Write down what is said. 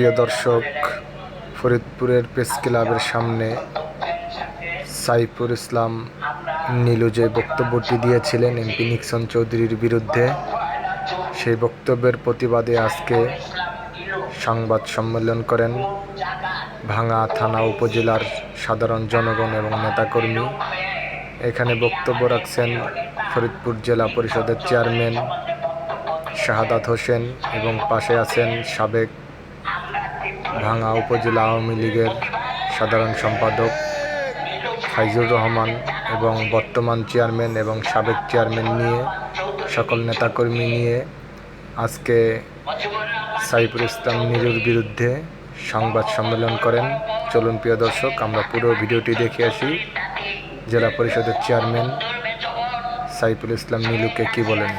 প্রিয় দর্শক, ফরিদপুরের প্রেস ক্লাবের সামনে সাইফুল ইসলাম নীলু যে বক্তব্যটি দিয়েছিলেন এমপি নিক্সন চৌধুরীর বিরুদ্ধে, সেই বক্তব্যের প্রতিবাদে আজকে সংবাদ সম্মেলন করেন ভাঙা থানা উপজেলার সাধারণ জনগণ এবং নেতাকর্মী। এখানে বক্তব্য রাখছেন ফরিদপুর জেলা পরিষদের চেয়ারম্যান শাহাদাত হোসেন এবং পাশে আছেন সাবেক ভাঙা উপজেলা আওয়ামী লীগের সাধারণ সম্পাদক ফাইজুর রহমান এবং বর্তমান চেয়ারম্যান এবং সাবেক চেয়ারম্যান নিয়ে, সকল নেতাকর্মী নিয়ে আজকে সাইফুল ইসলাম নীলুর বিরুদ্ধে সংবাদ সম্মেলন করেন। চলুন প্রিয় দর্শক, আমরা পুরো ভিডিওটি দেখে আসি। জেলা পরিষদের চেয়ারম্যান সাইফুল ইসলাম নীলুকে কি বলেন?